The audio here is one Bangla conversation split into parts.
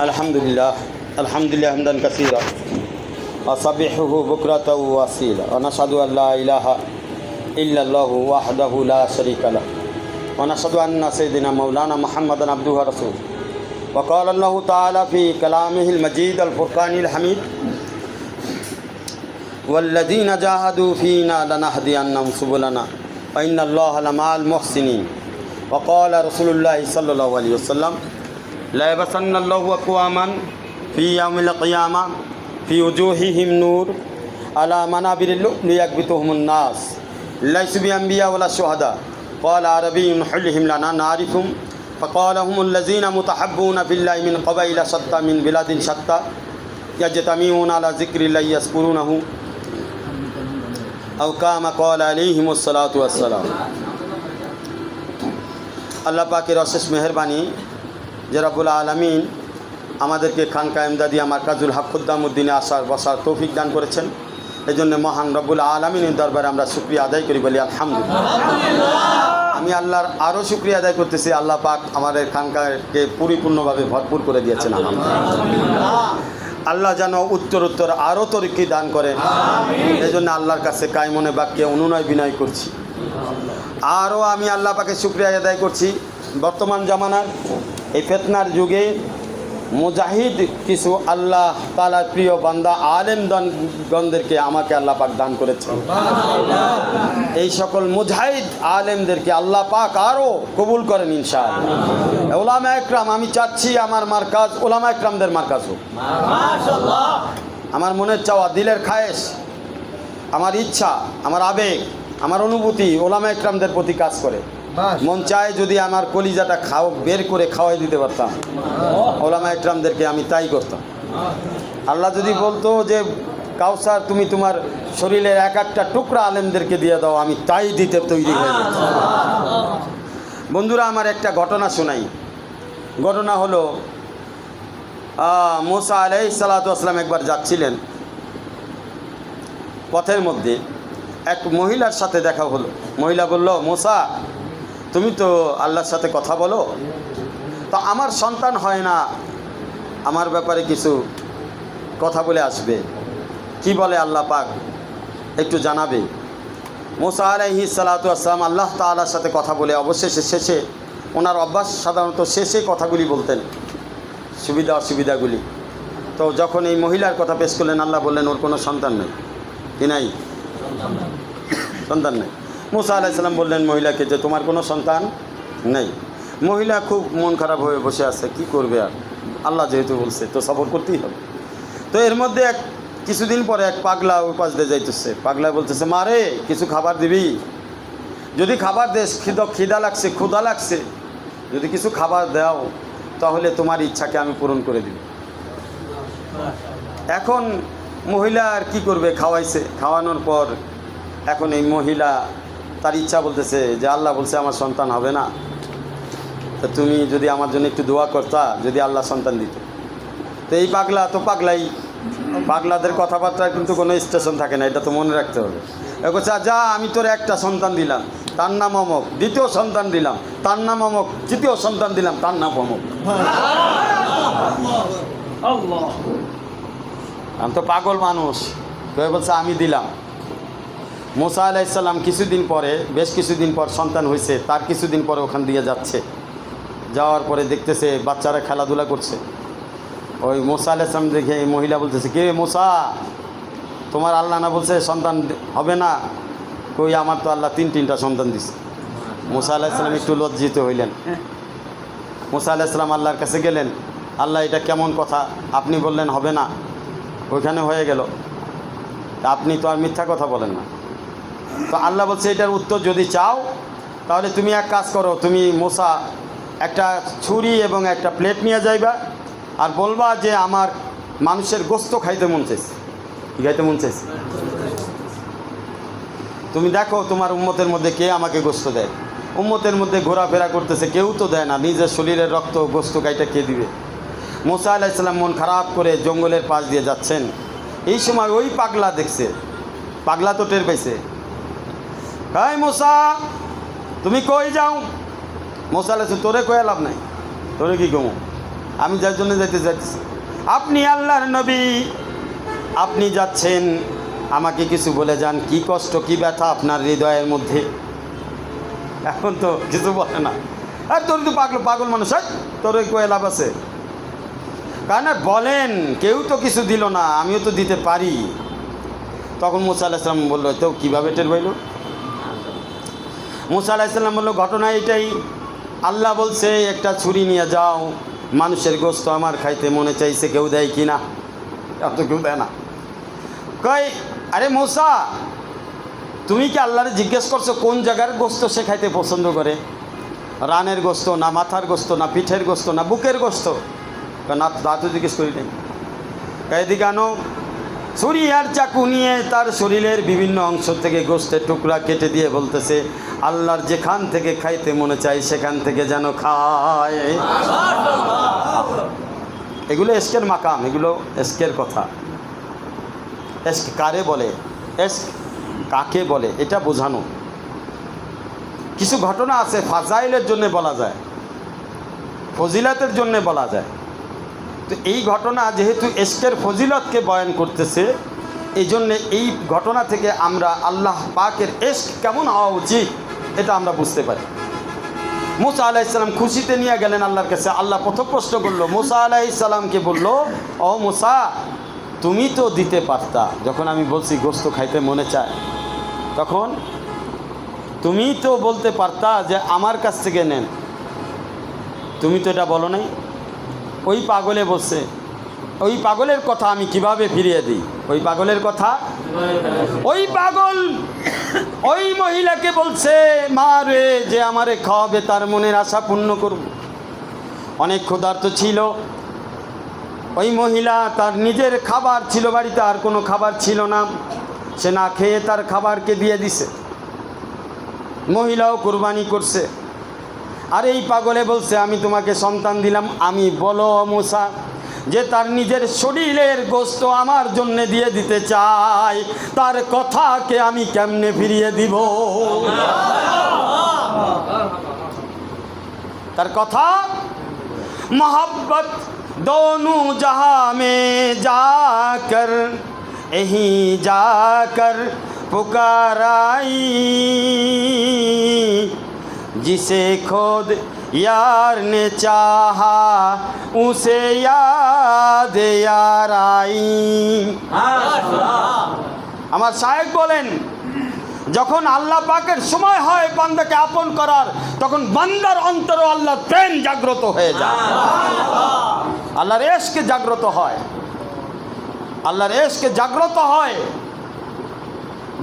الحمد لله الحمد لله حمدا كثيرا وصبحه بكرة وأصيلا ونشهد أن لا إله إلا الله وحده لا شريك له ونشهد أن سيدنا مولانا محمدا عبده ورسوله وقال الله تعالى في كلامه المجيد الفرقان الحميد والذين جاهدوا فينا لنهدينهم سبلنا وإن الله لمع المحسنين وقال رسول الله صلى الله عليه وسلم لا يبسن الله أقواما في يوم القيامة في وجوههم نور على منابر اللؤلؤ يكبتهم الناس ليسوا بأنبياء ولا شهداء قال عربي حلهم لنا نعرفهم فقال هم الذين متحبون في الله من قبائل شتى من بلاد شتى يجتمعون على ذكر الله يذكرونه أو كما قال عليهم الصلاة والسلام আল্লাহ পাকের অশেষ মেহরবানি যে রব্বুল আলমিন আমাদেরকে খানকা এমদাদি আমার কাজুল হাকুদ্দামুদ্দিনে আসার বসার তৌফিক দান করেছেন। এই জন্য মহান রব্বুল আলমিনের দরবারে আমরা শুক্রিয়া আদায় করি বলি আলহামদুলিল্লাহ। আমি আল্লাহর আরও শুক্রিয়া আদায় করতেছি আল্লাহ পাক আমাদের খানকাকে পরিপূর্ণভাবে ভরপুর করে দিয়েছেন আল্লাহ যেন উত্তর উত্তর আরও তরিকি দান করেন। এই জন্য আল্লাহর কাছে কায়মনে বাক্যে অনুনয় বিনয় করছি। আরও আমি আল্লাহ পাকে শুক্রিয়া আদায় করছি। বর্তমান জামানার এই ফেতনার যুগে মুজাহিদ কিছু আল্লাহ তালার প্রিয় বান্দা আলেম গণদেরকে আমাকে আল্লাহ পাক দান করেছেন। এই সকল মুজাহিদ আলেমদেরকে আল্লাহ পাক আরও কবুল করেন ইনশাআল্লাহ। ওলামা একরাম আমি চাচ্ছি আমার মার্কাজ ওলামা একরামদের মার্কাজ হোক। আমার মনের চাওয়া দিলের খায়েশ আমার ইচ্ছা আমার আবেগ আমার অনুভূতি ওলামা একরামদের প্রতি কাজ করে। মন চায় যদি আমার কলিজাটা খাও বের করে খাওয়াই দিতে পারতাম। ওলামা একরামদেরকে আমি তাই করতাম। আল্লাহ যদি বলতো যে কাউসার তুমি তোমার শরীরের এক একটা টুকরা আলেমদেরকে দিয়ে দাও আমি তাই দিতে তৈরি হয়ে যেতাম বন্ধুরা আমার একটা ঘটনা শোনাই। ঘটনা হলো মোসা আলাই সালাতাম একবার যাচ্ছিলেন। পথের মধ্যে এক মহিলার সাথে দেখা হলো। মহিলা বলল মোসা তুমি তো আল্লাহর সাথে কথা বলো। তো আমার সন্তান হয় না, আমার ব্যাপারে কিছু কথা বলে আসবে। কি বলে আল্লাহ পাক? একটু জানাবে। মোসা আলাইহি সালাতাম আল্লাহ তালার সাথে কথা বলে অবশেষে শেষে ওনার অভ্যাস সাধারণত শেষে কথাগুলি বলতেন, সুবিধা অসুবিধাগুলি। তো যখন এই মহিলার কথা পেশ করলেন, আল্লাহ বললেন, ওর কোনো সন্তান নেই। কি নাই? সন্তান নেই। মুসা আলাইসাল্লাম বললেন, মহিলাকে যে তোমার কোনো সন্তান নেই। মহিলা খুব মন খারাপ হয়ে বসে আছে, কি করবে আর? আল্লাহ যেহেতু বলছে, তো সফর করতেই হবে। তো এর মধ্যে এক কিছুদিন পরে এক পাগলা ওই পাশ দিয়ে যাইতেছে। পাগলা বলতেছে মারে কিছু খাবার দিবি? যদি খাবার দেশ খিদ, খিদা লাগছে ক্ষুদা লাগছে। যদি কিছু খাবার দাও, তাহলে তোমার ইচ্ছাকে আমি পূরণ করে দিব। এখন মহিলা আর কী করবে? খাওয়াইছে। খাওয়ানোর পর এখন এই মহিলা তার ইচ্ছা বলতেছে যে আল্লাহ বলছে আমার সন্তান হবে না। তো তুমি যদি আমার জন্য একটু দোয়া করতা যদি আল্লাহ সন্তান দিত। তো এই পাগলা তো পাগলাই। পাগলাদের কথাবার্তায় কিন্তু কোনো স্টেশন থাকে না এটা তো মনে রাখতে হবে। বলছে যা আমি তোর একটা সন্তান দিলাম। তার নাম অমক দ্বিতীয় সন্তান দিলাম। তার নাম অমক তৃতীয় সন্তান দিলাম। তার নাম অমক। আমি তো পাগল মানুষ। কেউ বলছে আমি দিলাম। মোসা আলাইসাল্লাম কিছুদিন পরে, বেশ কিছুদিন পর সন্তান হয়েছে তার কিছুদিন পরে ওখান দিয়ে যাচ্ছে। যাওয়ার পরে দেখতেছে বাচ্চারা খেলাধুলা করছে। ওই মোসা আলাইসলাম দেখে এই মহিলা বলতেছে, কে মোসা? তোমার আল্লাহ না বলছে সন্তান হবে না? কই, আমার তো আল্লাহ তিন তিনটা সন্তান দিছে। মোসা আলাইসাল্লাম একটু লজ্জিত হইলেন। মোসা আলাইসাল্লাম আল্লাহর কাছে গেলেন। আল্লাহ, এটা কেমন কথা? আপনি বললেন হবে না। ওইখানে হয়ে গেল। আপনি তো আর মিথ্যা কথা বলেন না। তো আল্লাহ বলছে, এটার উত্তর যদি চাও, তাহলে তুমি এক কাজ করো, তুমি মোসা একটা ছুরি এবং একটা প্লেট নিয়ে যাইবা আর বলবা যে আমার মানুষের গোস্ত খাইতে মন চাইছে। কি খাইতে মন চাইছে? তুমি দেখো তোমার উম্মতের মধ্যে কে আমাকে গোস্ত দেয়। উম্মতের মধ্যে ঘোরাফেরা করতেছে, কেউ তো দেয় না, নিজের শরীরের রক্ত গোস্ত গাইটা কে দিবে? মোসা আলাইসাল্লাম মন খারাপ করে জঙ্গলের পাশ দিয়ে যাচ্ছেন। এই সময় ওই পাগলা দেখছে, পাগলা তো টের পাইছে। হাই মোসা, তুমি কই যাও? মোসা আলাইছে তোরে কয়ে লাভ নাই, তোরে কি কমো? আমি যার জন্য যাইতে চাইছি আপনি আল্লাহর নবী, আপনি যাচ্ছেন, আমাকে কিছু বলে যান, কি কষ্ট, কি ব্যথা আপনার হৃদয়ের মধ্যে? এখন তো কিছু বলে না। আর তোর তো পাগল পাগল মানুষ হ্যাঁ তোর ওই কয়ে লাভ আছে। কারণ বলেন, কেউ তো কিছু দিল না, আমিও তো দিতে পারি। তখন মুসা আলাহিসাম বলল, তো কীভাবে টের পাইল? মুসা আলাহিসাল্লাম বলল, ঘটনা এটাই আল্লাহ বলছে, একটা ছুরি নিয়ে যাও, মানুষের গোস্ত আমার খাইতে মনে চাইছে, কেউ দেয় কি না এত কেউ দেয় না। কই আরে মৌসা, তুমি কি আল্লাহরে জিজ্ঞেস করছ, কোন জায়গার গোস্ত সে খাইতে পছন্দ করে? রানের গোস্ত না মাথার গোস্ত, না পিঠের গোস্ত, না বুকের গোস্ত। না, তা তো জিজ্ঞেস করি নাই। এদিকে আনো ছুরি আর চাকু নিয়ে তার শরীরের বিভিন্ন অংশ থেকে গোস্তের টুকরা কেটে দিয়ে বলতেছে, আল্লাহর যেখান থেকে খাইতে মনে চাই, সেখান থেকে যেন খায়। এগুলো এসকের মাকাম, এগুলো এসকের কথা। এস্ক কারে বলে? এস্ক কাকে বলে? এটা বোঝানো। কিছু ঘটনা আছে, ফাজাইলের জন্য বলা যায়, ফজিলাতের জন্য বলা যায়। তো এই ঘটনা যেহেতু এস্কের ফজিলতকে বয়ান করতেছে এই জন্যে এই ঘটনা থেকে আমরা আল্লাহ পাকের এস্ক কেমন হওয়া উচিত, এটা আমরা বুঝতে পারি। মুসা আলাইসাল্লাম খুশিতে নিয়ে গেলেন আল্লাহর কাছে, আল্লাহ প্রথম প্রশ্ন করল, মুসা আলাইসাল্লামকে বলল, ও মুসা, তুমি তো দিতে পারতা। যখন আমি বলছি, গোস্ত খাইতে মনে চায়? তখন, তুমি তো বলতে পারতা যে আমার কাছ থেকে নেন। তুমি তো এটা বলো নাই? ওই পাগলে বসে। ওই পাগলের কথা আমি কীভাবে ফিরিয়ে দিই? ওই পাগলের কথা? ওই পাগল ওই মহিলাকে বলছে, মা রে, যে আমারে খাওয়াবে, তার মনের আশা পূর্ণ করব। অনেক ক্ষুধার্ত ছিল। ওই মহিলা তার নিজের খাবার ছিল বাড়িতে, আর কোনো খাবার ছিল না। সে না খেয়ে তার খাবারকে দিয়ে দিছে। মহিলাও কোরবানি করছে। আর এই পাগলে বলছে, আমি তোমাকে সন্তান দিলাম, আমি বলো মোসা, যে তার নিজের শরীরের গোস্ত আমার জন্য দিয়ে দিতে চাই, তার কথাকে আমি কেমনে ফিরিয়ে দিব? তার কথা, মহাব্বত দোনু জাহা মে যাকর এহি যাকর পুকারাই। जिसे खुद यार ने चाहा उसे याद यार आई আমার সাহেব বলেন যখন আল্লাহ পাকের সময় হয় বান্দাকে আপন করার তখন বান্দার অন্তর আল্লাহ প্রেম জাগ্রত হয়ে যায় আল্লাহর এশকে জাগ্রত হয় আল্লাহর এশকে জাগ্রত হয়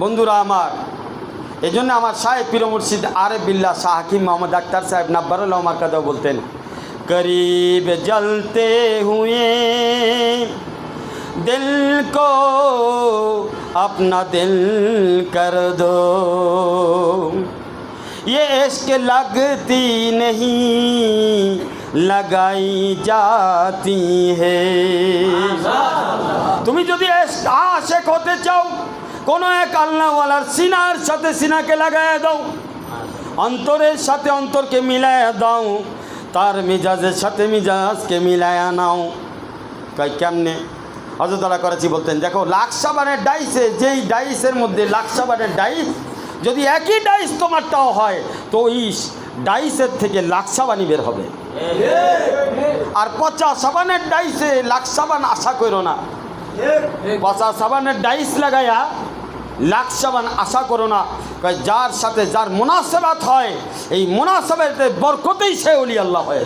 বন্ধুরা আমার এই জন্য আমার সাহেব পীর মুর্শিদ আরে বিল্লা শাহাকিম মোহাম্মদ আক্তার সাহেব নাব্বারুল আমার কাদাও বলতেন। قریب جلتے ہوئے دل کو اپنا دل کر دو یہ عشق لگتی نہیں لگائی جاتی ہے تمہیں جو عشق عاشق ہوتے چاہو কোনো এক আল্লাহওয়ালার সিনার সাথে সিনাকে লাগায় দাও। অন্তরের সাথে অন্তরকে মিলায়া দাও। তার মিজাজের সাথে মিজাজকে মিলায়া নাও। কই কেমনে? হজরতলা করাচি বলতেন, দেখো, লাকসাবানের ডাইসে যেই ডাইসের মধ্যে লাকসাবানের ডাইস, যদি একই ডাইস তোমারটাও হয়, তো ওই ডাইসের থেকে লাকসাবানি বের হবে। আর পচা সাবানের ডাইসে লাকসাবান আশা করো না। পচা সাবানের ডাইস লাগাইয়া লাখ সাবান আশা করো না। যার সাথে যার মুনাসেবাত হয়, এই মুনাসেবাতে বরকতেই সে অলি আল্লাহ হয়ে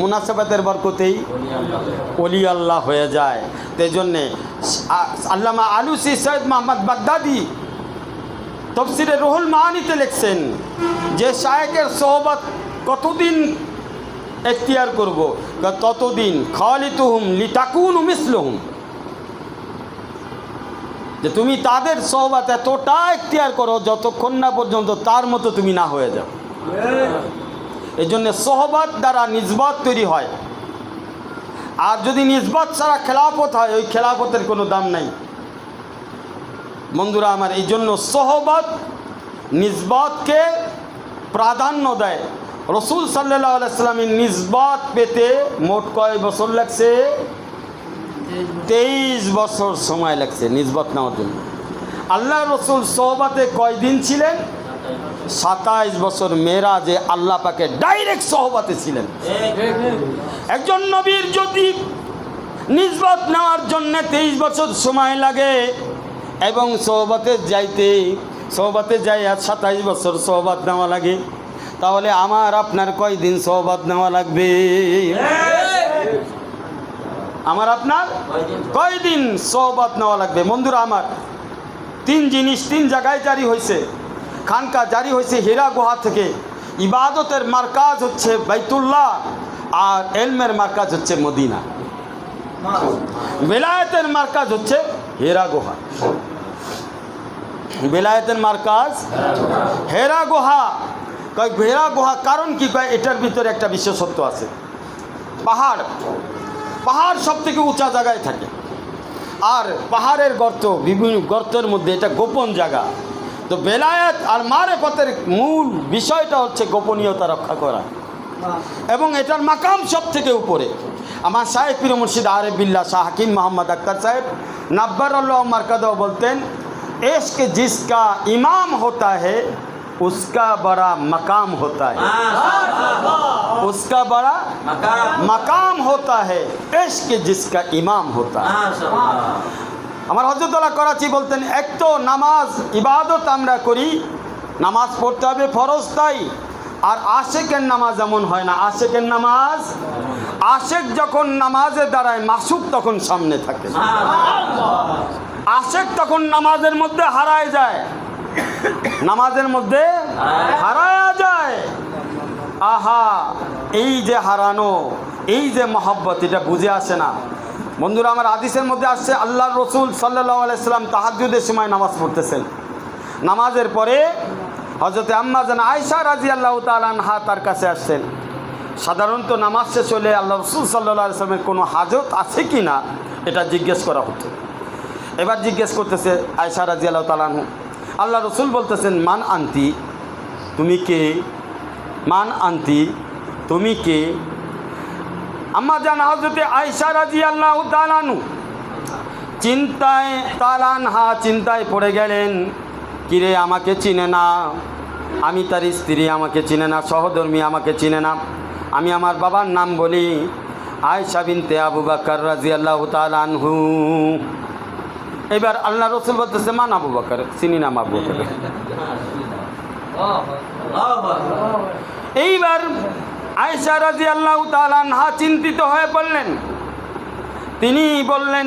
মুনাসেবাতের বরকতেই অলি আল্লাহ হয়ে যায়। সেই জন্যে আল্লামা আলুসি সৈয়দ মোহাম্মদ বাগদাদি তফসিরে রুহুল মাহানিতে লিখছেন যে, শায়েকের সোহবত কতদিন এখতিয়ার করব? ততদিন খালিতুহুম লিটাকুন মিসলহুম। যে তুমি তাদের সোহবত এতটা এখতিয়ার করো যতক্ষণ না পর্যন্ত তার মতো তুমি না হয়ে যাও। এই জন্য সোহবত দ্বারা নিজবত তৈরি হয়। আর যদি নিজবত ছাড়া খেলাফত হয়, ওই খেলাফতের কোনো দাম নাই। বন্ধুরা আমার এই জন্য সোহবত নিজবতকে প্রাধান্য দেয়। রসুল সাল্লাহ আলাইস্লামের নিজবত পেতে মোট কয় বছর লাগছে? তেইশ বছর সময় লাগছে নিজবত নেওয়ার জন্য। আল্লাহ রসুল সোহবাতে কয়দিন ছিলেন? সাতাইশ বছর মেয়েরা যে আল্লাহ পাকে ডাইরেক্ট সহবাতে ছিলেন। একজন নবীর যদি নিজবত নেওয়ার জন্য তেইশ বছর সময় লাগে এবং সহবাতে যাইতে, সহবাতে যাই আর সাতাইশ বছর সহবাত নেওয়া লাগে, তাহলে আমার আপনার কয়দিন সহবাত নেওয়া লাগবে? আমার আপনার কয়দিন সহবাত নেওয়া লাগবে? বন্ধুরা আমার, তিন জিনিস, তিন জায়গায় জারি হয়েছে। খানকা জারি হয়েছে হীরা গুহা থেকে। ইবাদতের মার্কাজ হচ্ছে বাইতুল্লাহ আর এলমের মার্কাজ হচ্ছে মদিনা। বেলায়েতের মার্কাজ হচ্ছে হেরা গুহা। বেলায়েতের মার্কাজ হেরা গুহা। কয় হেরা গুহা কারণ কি? কয় এটার ভিতরে একটা বিশেষত্ব আছে। পাহাড়। পাহাড় সব থেকে উঁচা জায়গায় থাকে। আর পাহাড়ের গর্ত, বিভিন্ন গর্তের মধ্যে এটা গোপন জায়গা। তো বেলায়েত আর মারে পথের মূল বিষয়টা হচ্ছে গোপনীয়তা রক্ষা করা। এবং এটার মাকাম সব থেকে উপরে। আমার সাহেব পীর মুর্শিদ আরে বিল্লা শাহ হাকিম মোহাম্মদ আক্তার সাহেব নাব্বার আল্লাহ মার্কাদ বলতেন এসকে জিসকা ইমাম হতা হে उसका बड़ा मकाम होता है उसका बड़ा मकाम होता है इश्क जिसका इमाम होता है আমার হজরতলা করাচি বলতেন এক তো নামাজ ইবাদত আমরা করি নামাজ পড়তে হবে ফরজ তাই আর আশেকের নামাজ এমন হয় না আশেকের নামাজ আশেক যখন নামাজে দাঁড়ায় মাসুক তখন সামনে থাকে আশেক তখন নামাজের মধ্যে হারায় যায় নামাজের মধ্যে হারায়া যায়। আহা, এই যে হারানো, এই যে মহব্বত, এটা বুঝে আসে না। বন্ধুরা, আমার আদিসের মধ্যে আসছে আল্লাহ রসুল সাল্লাহ আলাইসাল্লাম তাহাজুদের সময় নামাজ পড়তেছেন। নামাজের পরে হজরতে আম্মা যেন আয়সা রাজি আল্লাহ তালানহা তার কাছে আসছেন। সাধারণত নামাজ শেষ হলে আল্লাহ রসুল সাল্লাহ আলাইসলামের কোনো হাজত আছে কি না এটা জিজ্ঞেস করা হতো। এবার জিজ্ঞেস করতেছে আয়সা রাজি আল্লাহ তালানহু আল্লাহ রসুল বলতেছেন, মান আন্তি, তুমি কে? মান আন্তি, তুমি কে? আম্মা জান হজরতে আয়সা রাজি আল্লাহ তালানু চিন্তায় তালান হা চিন্তায় পড়ে গেলেন, কিরে, আমাকে চিনে না। আমি তার স্ত্রী, আমাকে চিনে না। সহধর্মী, আমাকে চিনে না। আমি আমার বাবার নাম বলি আয়সা বিনতে আবু বাকর রাজি আল্লাহ তালানহু এবার আল্লাহ রসুল বলতেছে, মান আবু বাকর, চিনি নাম আবু বাকর। এইবার আয়সা রাজি আল্লাহ তালানহা চিন্তিত হয়ে পড়লেন। তিনি বললেন,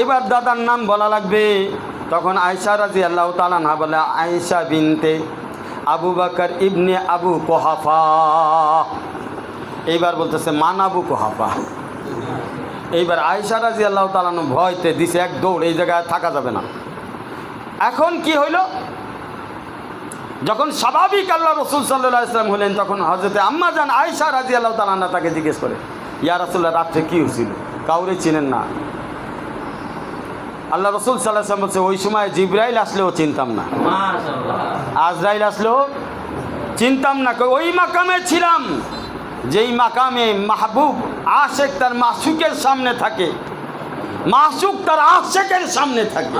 এবার দাদার নাম বলা লাগবে। তখন আয়সা রাজি আল্লাহ তালানহা বলে আয়সা বিনতে আবু বাকর ইবনে আবু কোহাফা। এইবার বলতেছে, মান আবু কোহাফা। এইবার আয়সা রাজি আল্লাহ তালানো ভয়তে দিছে এক দৌড় এই জায়গায় থাকা যাবে না। এখন কি হইল? যখন স্বাভাবিক আল্লাহ রসুল সাল্লাহ ইসলাম হলেন তখন হজরতে আম্মা যান আয়সা রাজি আল্লাহ তালান্না তাকে জিজ্ঞেস করে ইয়া রাসুল্লাহ রাত্রে কী হয়েছিল? কাউরে চিনেন না? আল্লাহ রসুল সাল্লাহ ইসলাম বলছে ওই সময় জিব্রাইল আসলেও চিনতাম না। আজরাইল আসলেও চিনতাম না। ওই মাকামে ছিলাম যেই মাকামে মাহবুব আশেক তার মাসুকের সামনে থাকে। মাসুক তার আশেকের সামনে থাকে।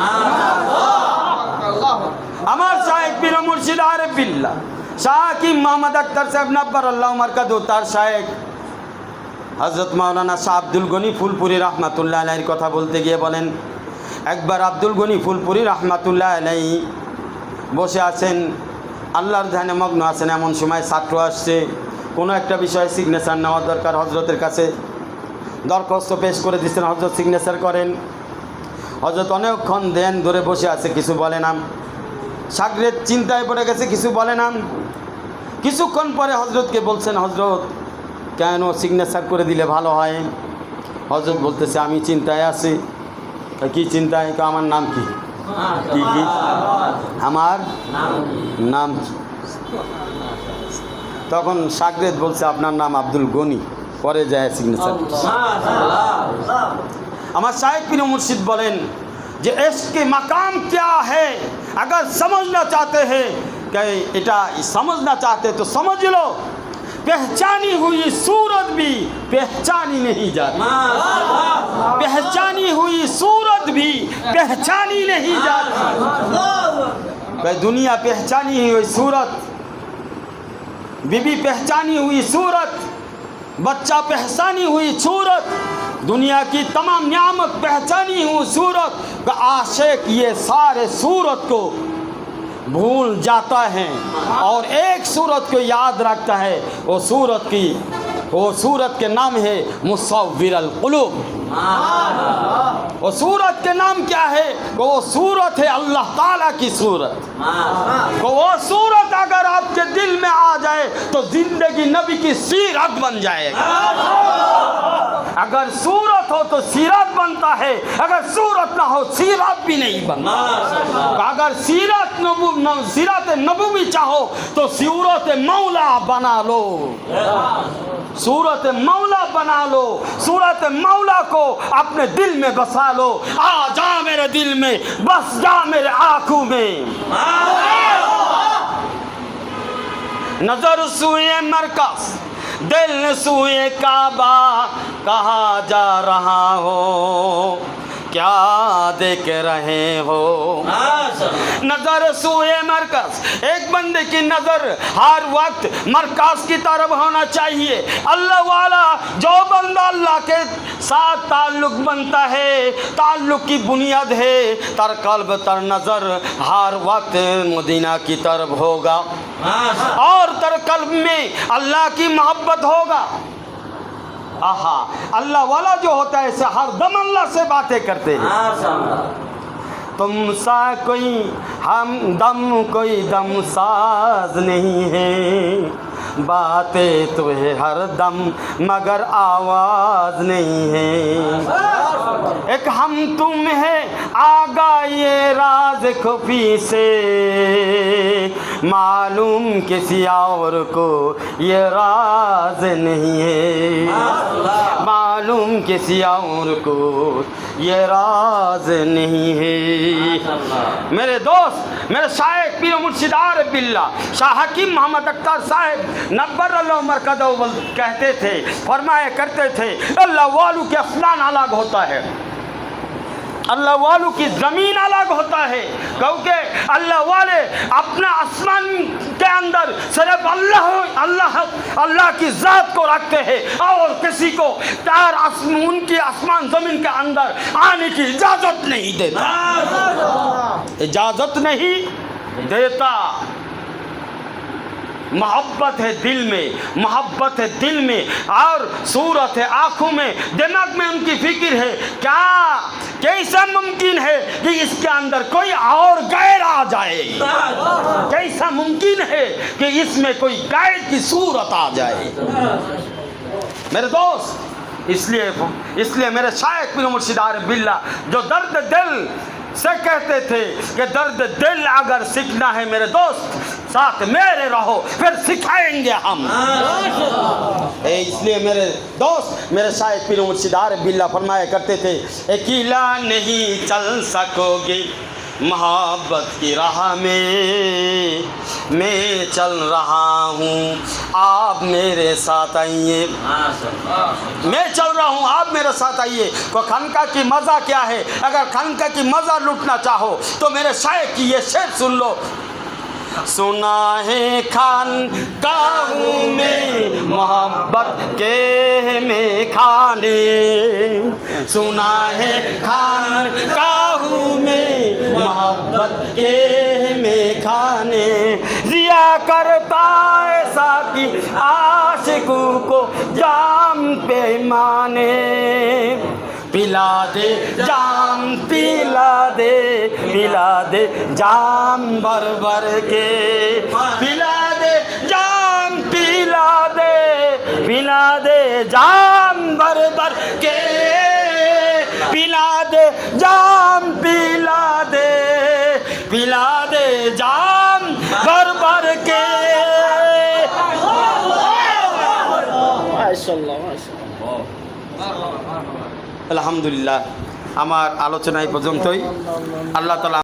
আমার সাহেব পীর মুর্শিদ আরে বিল্লা শাহিম মোহাম্মদ আক্তার সাহেব নব্বর আল্লাহ মার্কাদু তার সাহেব হজরত মাওলানা শাহ আব্দুল গনি ফুলপুরি রহমাতুল্লাহ আলাইয়ের কথা বলতে গিয়ে বলেন, একবার আব্দুল গনি ফুলপুরি রহমাতুল্লাহ আলাই বসে আছেন, আল্লাহর ধ্যানে মগ্ন আছেন, এমন সময় ছাত্র আসছে কোনো একটা বিষয়ে সিগনেচার নেওয়া দরকার হজরতের কাছে। দরখাস্ত পেশ করে দিচ্ছেন হজরত সিগনেচার করেন। হজরত অনেকক্ষণ দেন ধরে বসে আছে, কিছু বলে না। সাগরের চিন্তায় পড়ে গেছে, কিছু বলে না। কিছুক্ষণ পরে হজরতকে বলছেন হজরত কেন সিগনেচার করে দিলে ভালো হয়? হজরত বলতেছে, আমি চিন্তায় আছি। কি চিন্তায়? তো আমার নাম কি? কি কি? আমার নাম কি? তখন সাগরেদ বলছে আপনার নাম আব্দুল গনি পরে যায় সিগনেচার আমার साहिब पीर मुर्शिद बोलें যে इसके मकाम क्या है अगर समझना चाहते हैं कि এটা समझना चाहते तो समझ लो पहचानी हुई सूरत भी पहचानी नहीं जाती पहचानी हुई सूरत भी पहचानी नहीं जाती भाई दुनिया पहचानी हुई सूरत بیوی بی پہچانی ہوئی صورت، بچہ پہچانی ہوئی صورت، دنیا کی تمام نعمت پہچانی ہوں صورت کا عاشق یہ سارے صورت کو بھول جاتا ہے اور ایک صورت کو یاد رکھتا ہے، وہ صورت کی وہ سورت کے نام ہے مصور القلوب۔ وہ سورت کے نام کیا ہے؟ کہ وہ سورت ہے اللہ تعالیٰ کی سورت۔ کہ وہ سورت اگر آپ کے دل میں آ جائے تو زندگی نبی کی سیرت بن جائے گا اگر سورت ہو تو سیرت بنتا ہے، اگر سورت نہ ہو سیرت بھی نہیں بنتا۔ اگر سیرت نبو، سیرت چاہو تو سیورت مولا بنا لو۔ صورت مولا بنا لو صورت مولا کو اپنے دل میں بسا لو۔ آ جا میرے دل میں، بس جا میرے آنکھوں میں۔ نظر سوئے مرکز، دل سوئے کعبہ، کہا جا رہا ہو کیا دیکھ رہے ہو؟ ہاں، نظر سوئے مرکز۔ ایک بندے کی نظر ہر وقت مرکز کی طرف ہونا چاہیے۔ اللہ والا جو بندہ اللہ کے ساتھ تعلق بنتا ہے تعلق کی بنیاد ہے تر قلب تر نظر ہر وقت مدینہ کی طرف ہوگا۔ ہاں، اور تر قلب میں اللہ کی محبت ہوگا۔ اللہ والا جو ہوتا ہے اسے ہر دم اللہ سے باتیں کرتے ہیں۔ ہاں، تم سا کوئی ہم دم کوئی دم ساز نہیں ہے۔ باتیں تمہیں ہر دم، مگر آواز نہیں ہے۔ ایک ہم تم ہیں آگا یہ راز خفی سے۔ معلوم کسی اور کو یہ راز نہیں ہے۔ معلوم کسی اور کو یہ راز نہیں ہے۔ میرے دوست، میرے شاعر الشدار باللہ شاہ حکیم محمد اختر صاحب نبر اللہ مرکز کہتے تھے فرمائے کرتے تھے اللہ والو کے افلان علاق ہوتا ہے۔ اللہ والو کی زمین الگ ہوتا ہے۔ کیونکہ اللہ والے اپنا آسمان کے اندر صرف اللہ اللہ اللہ کی ذات کو رکھتے ہیں۔ اور کسی کو تار ان کی آسمان زمین کے اندر آنے کی اجازت نہیں دیتا اجازت نہیں دیتا۔ محبت ہے دل میں، محبت ہے دل میں، اور صورت ہے آنکھوں میں، دماغ میں ان کی فکر ہے۔ کیا، کیسا ممکن ہے کہ اس کے اندر کوئی اور غیر آ جائے؟ کیسا ممکن ہے کہ اس میں کوئی غیر کی صورت آ جائے؟ میرے دوست، اس لیے اس لیے میرے شاید مرشد عارف بلّہ، جو درد دل سے کہتے تھے کہ درد دل اگر سیکھنا ہے میرے دوست ساتھ میرے رہو پھر سکھائیں گے ہم۔ اس لیے میرے دوست میرے شاید پیر مرشدار بلّہ فرمایا کرتے تھے اکیلا نہیں چل سکو گی محبت کی راہ میں میں چل رہا ہوں۔ آپ میرے ساتھ آئیے۔ میں چل رہا ہوں، آپ میرے ساتھ آئیے۔ کو خنقہ کی مزہ کیا ہے؟ اگر خنقہ کی مزہ لٹنا چاہو تو میرے شاعر کی یہ شعر سن لو۔ سنا ہے کھان کاؤں میں محبت کے میں کھانے۔ سنا ہے کھان کاؤں میں محبت کے میں کھانے۔ ریا کرتا ہے ساتھی عاشقوں کو جام پیمانے পিলা দে জাম পিলা দে পিলা দে জাম বরবর কে পিলা দে জাম পিলা দে পিলা দে জাম বরবর কে পিলা দে জাম পিলা দে পিলা দে জাম বরবর কে মাশাআল্লাহ। আলহামদুলিল্লাহ। আমার আলোচনা এই পর্যন্তই। আল্লাহ তালা